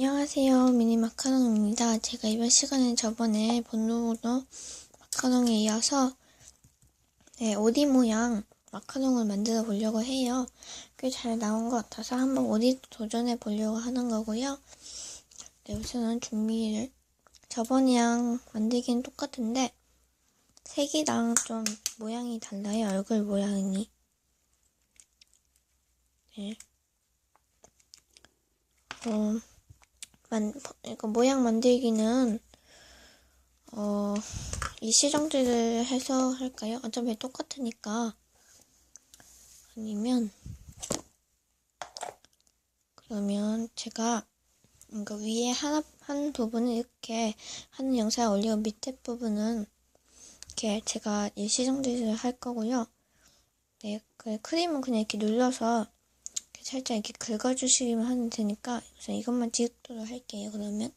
안녕하세요. 미니 마카롱입니다. 제가 이번 시간에 저번에 본노노 마카롱에 이어서 네, 오디 모양 마카롱을 만들어 보려고 해요. 꽤 잘 나온 것 같아서 한번 오디 도전해 보려고 하는 거고요. 네, 우선은 준비를 저번이랑 만들기는 똑같은데 색이랑 좀 모양이 달라요. 얼굴 모양이. 네. 어, 만, 이거 모양 만들기는, 어, 이 시정지를 해서 할까요? 어차피 똑같으니까. 아니면, 그러면 제가, 이거 위에 하나, 한 부분을 이렇게 하는 영상을 올리고 밑에 부분은 이렇게 제가 일시정지를 할 거고요. 네, 그 크림은 그냥 이렇게 눌러서 살짝 이렇게 긁어주시기만 하면 되니까 우선 이것만 찍도록 할게요. 그러면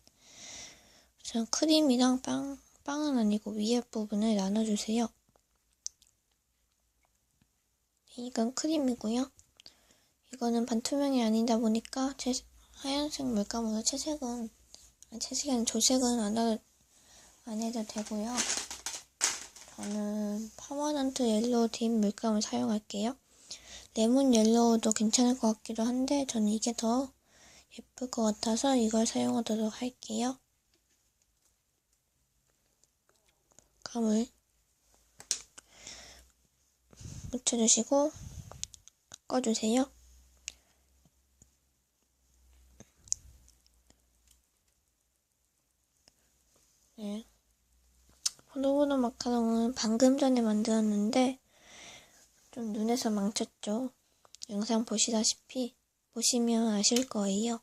우선 크림이랑 빵, 빵은 아니고 위에 부분을 나눠주세요. 이건 크림이고요. 이거는 반투명이 아니다 보니까 제 하얀색 물감으로 채색은 아니라 조색은 안 해도, 안 해도 되고요. 저는 퍼머넌트 옐로우 딥 물감을 사용할게요. 레몬 옐로우도 괜찮을 것 같기도 한데 저는 이게 더 예쁠 것 같아서 이걸 사용하도록 할게요. 감을 묻혀주시고 꺾어주세요. 네. 호노호노 마카롱은 방금 전에 만들었는데 좀 눈에서 망쳤죠. 영상 보시다시피 보시면 아실 거예요.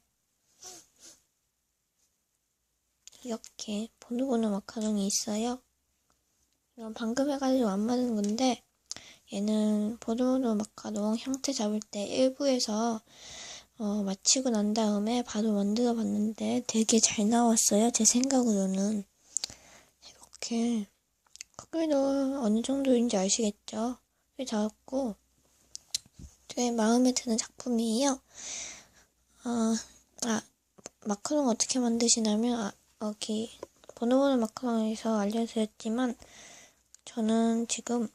이렇게 보노보노 마카롱이 있어요. 이건 방금 해가지고 안 맞은 건데 얘는 보노보노 마카롱 형태 잡을 때 일부에서 어, 마치고 난 다음에 바로 만들어 봤는데 되게 잘 나왔어요. 제 생각으로는. 이렇게 크기도 어느 정도인지 아시겠죠? 꽤 작았고 되게 마음에 드는 작품이에요. 아, 아 마카롱 어떻게 만드시냐면 아, 여기 보노보노 마카롱에서 알려드렸지만 저는 지금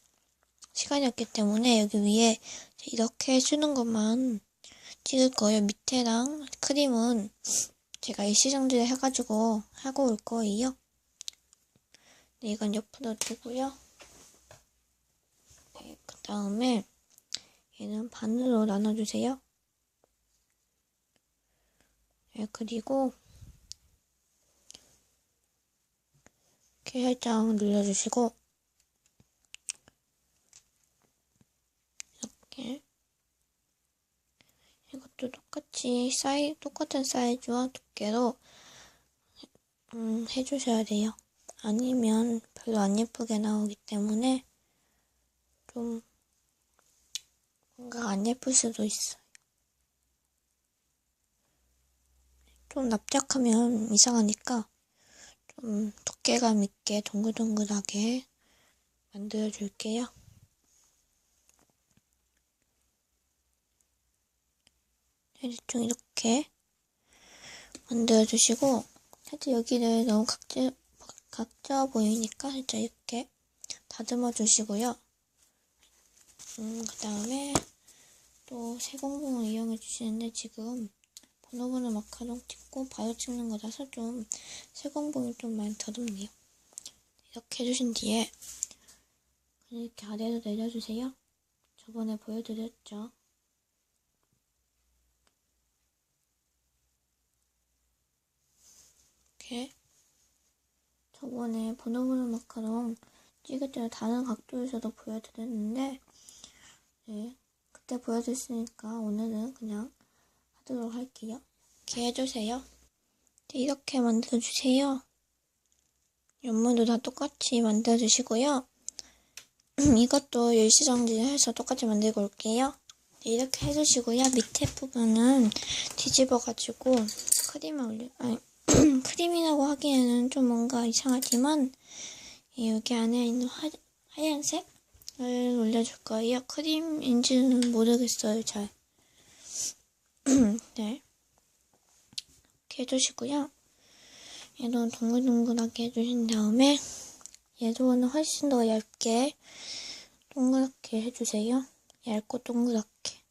시간이 없기 때문에 여기 위에 이렇게 해주는 것만 찍을 거예요. 밑에랑 크림은 제가 일시정지를 해가지고 하고 올 거예요. 네, 이건 옆으로 두고요. 네, 그 다음에 얘는 반으로 나눠주세요. 네, 그리고 이렇게 살짝 눌러주시고 이렇게 이것도 똑같이 사이 똑같은 사이즈와 두께로 음, 해주셔야 돼요. 아니면 별로 안 예쁘게 나오기 때문에 좀 뭔가 안 예쁠 수도 있어요. 좀 납작하면 이상하니까 좀 두께감 있게 동글동글하게 만들어 줄게요. 대충 이렇게 만들어 주시고 살짝 여기를 너무 각져, 각져 보이니까 살짝 이렇게 다듬어 주시고요. 음, 그 다음에 또 세공봉을 이용해 주시는데 지금 번호번호 마카롱 찍고 바로 찍는 거라서 좀 세공봉이 좀 많이 더듬네요. 이렇게 해주신 뒤에 이렇게 아래로 내려주세요. 저번에 보여드렸죠. 이렇게 저번에 보노보노 마카롱 찍을 때 다른 각도에서도 보여드렸는데 네, 그때 보여줬으니까 오늘은 그냥 하도록 할게요. 이렇게 해주세요. 네, 이렇게 만들어주세요. 옆면도 다 똑같이 만들어주시고요. 이것도 일시정지해서 똑같이 만들고 올게요. 네, 이렇게 해주시고요. 밑에 부분은 뒤집어가지고 크림을 올려, 아니, 크림이라고 하기에는 좀 뭔가 이상하지만 여기 안에 있는 화, 하얀색을 올려줄 거예요. 크림인지는 모르겠어요, 잘. 네. 이렇게 해주시고요. 얘도 동글동글하게 해주신 다음에 얘도는 훨씬 더 얇게 동그랗게 해주세요. 얇고 동그랗게.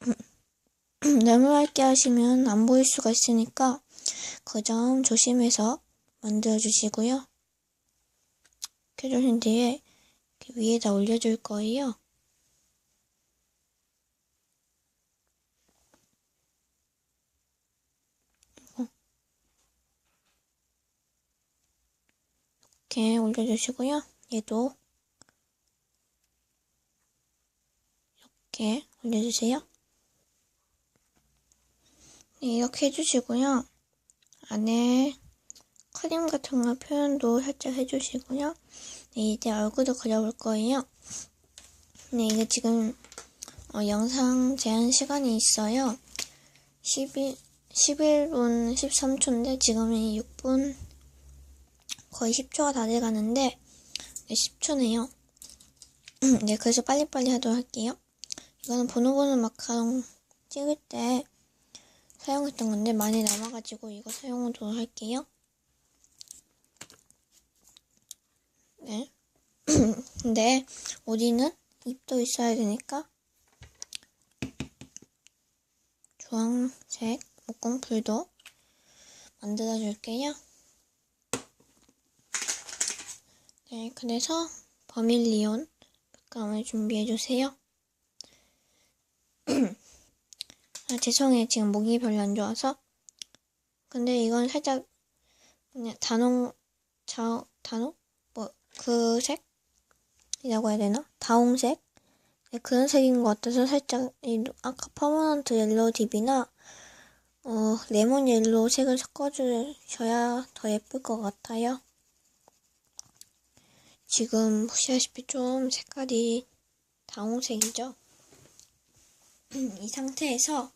너무 얇게 하시면 안 보일 수가 있으니까 그 점 조심해서 만들어 주시고요. 이렇게 해주신 뒤에 위에다 올려줄 거예요. 이렇게 올려주시고요. 얘도 이렇게 올려주세요. 네, 이렇게 해주시고요. 안에 크림 같은 거 표현도 살짝 해주시고요. 네, 이제 얼굴도 그려볼 거예요. 네, 이게 지금 어, 영상 제한 시간이 있어요. 11, 11분 13초인데 지금이 6분 거의 10초가 다 돼가는데 네, 10초네요. 네, 그래서 빨리빨리 하도록 할게요. 이거는 번호번호 마카롱 찍을 때 사용했던 건데 많이 남아가지고 이거 사용하도록 할게요. 네. 근데 어디는 입도 있어야 되니까 주황색 목공풀도 만들어 줄게요. 네, 그래서 버밀리온 물감을 준비해 주세요. 아, 죄송해요. 지금 목이 별로 안 좋아서. 근데 이건 살짝 그냥 단홍 자 단홍 뭐 그 색이라고 해야 되나? 다홍색 네, 그런 색인 것 같아서 살짝 이 아까 퍼머넌트 옐로우 딥이나 어 레몬 옐로우 색을 섞어주셔야 더 예쁠 것 같아요. 지금 보시다시피 좀 색깔이 다홍색이죠? 이 상태에서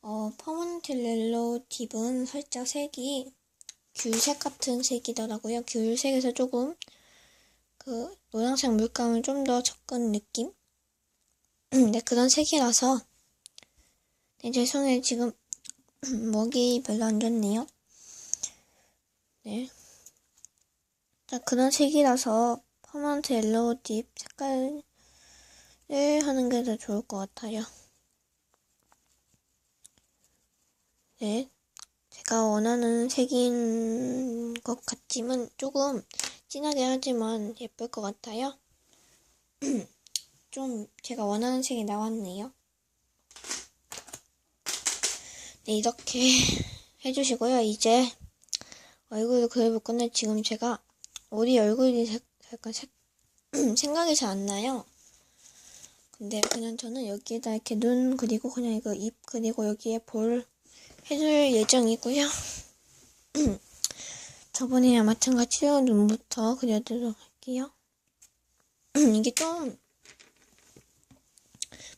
어, 퍼먼트 옐로우 딥은 살짝 색이 귤색 같은 색이더라고요. 귤색에서 조금 그 노란색 물감을 좀 더 섞은 느낌? 네, 그런 색이라서 네, 죄송해요. 지금 목이 별로 안 좋네요. 네. 자, 그런 색이라서 퍼먼트 옐로우 딥 색깔을 하는 게 더 좋을 것 같아요. 네. 제가 원하는 색인 것 같지만 조금 진하게 하지만 예쁠 것 같아요. 좀 제가 원하는 색이 나왔네요. 네, 이렇게 해주시고요. 이제 얼굴을 그려볼 건데 지금 제가 어디 얼굴이 색, 약간 색, 생각이 잘 안 나요. 근데 그냥 저는 여기에다 이렇게 눈 그리고 그냥 이거 입 그리고 여기에 볼 해줄 예정이고요. 저번에랑 마찬가지로 눈부터 그려드리도록 할게요. 이게 좀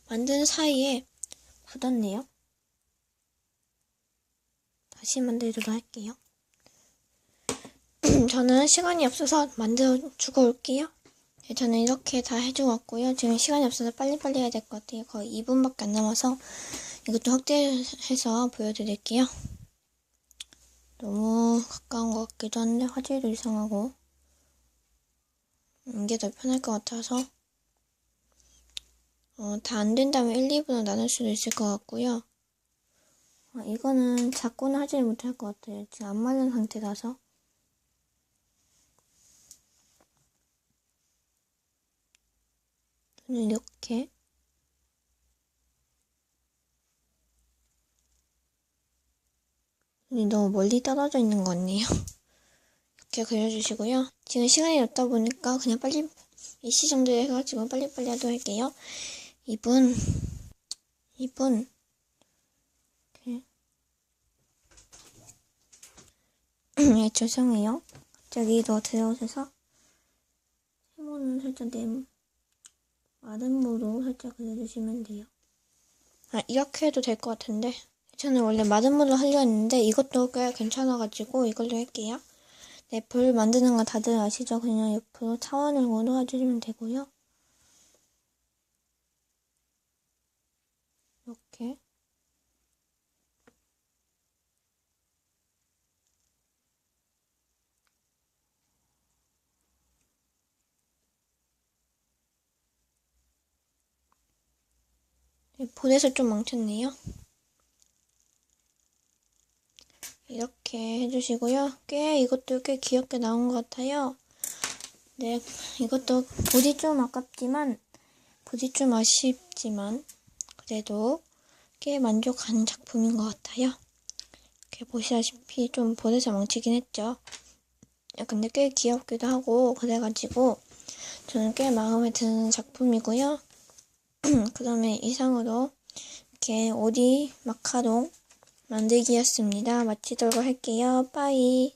만드는 사이에 굳었네요. 다시 만들도록 할게요. 저는 시간이 없어서 만들어 주고 올게요. 네, 저는 이렇게 다 해주고 왔고요. 지금 시간이 없어서 빨리빨리 해야 될 것 같아요. 거의 2분밖에 안 남아서 이것도 확대해서 보여드릴게요. 너무 가까운 것 같기도 한데 화질도 이상하고 이게 더 편할 것 같아서 어, 다 안 된다면 1, 2분으로 나눌 수도 있을 것 같고요. 어, 이거는 자꾸는 하지 못할 것 같아요. 지금 안 맞는 상태라서 저는 이렇게 눈이 너무 멀리 떨어져 있는 것 같네요. 이렇게 그려주시고요. 지금 시간이 없다 보니까 그냥 빨리 이시 정도 해가지고 빨리빨리 하도록 할게요. 2분 2분 이렇게 예, 죄송해요. 갑자기 더 들어오셔서 세모는 살짝 내 마른 무로 살짝 그려주시면 돼요. 아, 이렇게 해도 될 것 같은데 저는 원래 마른 물로 하려 했는데 이것도 꽤 괜찮아가지고 이걸로 할게요. 네, 불 만드는 거 다들 아시죠? 그냥 옆으로 차원을 놓아주시면 되고요. 이렇게 네, 보내서 좀 망쳤네요. 이렇게 해주시고요. 꽤 이것도 꽤 귀엽게 나온 것 같아요. 네, 이것도 보디 좀 아깝지만 보디 좀 아쉽지만 그래도 꽤 만족하는 작품인 것 같아요. 이렇게 보시다시피 좀 보내서 망치긴 했죠. 근데 꽤 귀엽기도 하고 그래가지고 저는 꽤 마음에 드는 작품이고요. 그 다음에 이상으로 이렇게 오디 마카롱 만들기였습니다. 마치도록 할게요. 빠이.